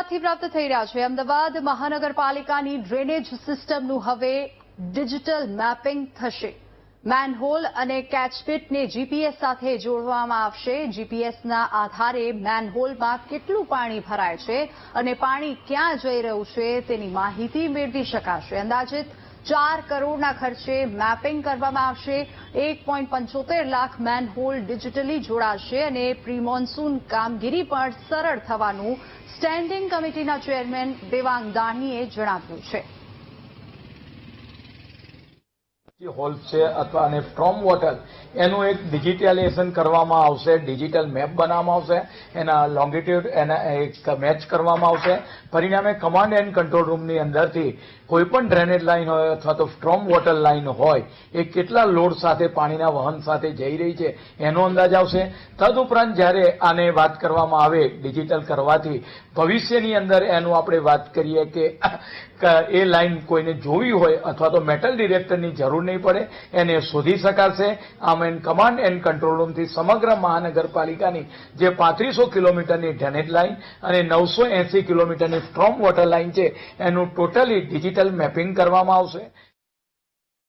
અમદાવાદથી પ્રાપ્ત થઈ રહ્યા છે. અમદાવાદ મહાનગરપાલિકાની ડ્રેનેજ સિસ્ટમનું હવે ડિજિટલ મેપિંગ થશે. મેનહોલ અને કેચપીટને જીપીએસ સાથે જોડવામાં આવશે. જીપીએસના આધારે મેનહોલમાં કેટલું પાણી ભરાય છે અને પાણી ક્યાં જઈ રહ્યું છે તેની માહિતી મેળવી શકાશે. અંદાજિત ચાર કરોડના ખર્ચે મેપિંગ કરવામાં આવશે. એક પોઈન્ટ પંચોતેર લાખ મેનહોલ ડિજિટલી જોડાશે અને પ્રી મોન્સૂન કામગીરી પણ સરળ થવાનું સ્ટેન્ડિંગ કમિટીના ચેરમેન દેવાંગ દાણીએ જણાવ્યું છે. જે હોલ્સ છે અથવા અને ફ્રોમ વોટર, એનું એક ડિજિટલાઇઝેશન કરવામાં આવશે ડિજિટલ મેપ બનાવવામાં આવશે, એના લોંગિટ્યુડ એના એક મેચ કરવામાં આવશે. પરિણામે કમાન્ડ એન્ડ કંટ્રોલ રૂમની અંદરથી કોઈ પણ ડ્રેનેજ લાઇન હોય અથવા તો સ્ટ્રોમ વોટર લાઇન હોય, એ કેટલા લોડ સાથે પાણીના વહન સાથે જઈ રહી છે, એનો અંદાજ આવશે. તદુપરાંત જ્યારે આને વાત કરવામાં આવે, ડિજિટલ કરવાથી ભવિષ્યની અંદર એનું આપણે વાત કરીએ કે એ લાઈન કોઈને જોવી હોય અથવા તો મેટલ ડિરેક્ટરની જરૂર નહીં પડે, એને શોધી શકાશે. આમ એન કમાન્ડ એન્ડ કંટ્રોલ રૂમથી સમગ્ર મહાનગરપાલિકાની જે પાંત્રીસો કિલોમીટરની ડ્રેનેજ લાઇન અને નવસો એસી કિલોમીટરની સ્ટ્રોમ વોટર લાઇન છે, એનું ટોટલી ડિજિટલ મેપિંગ કરવામાં આવશે.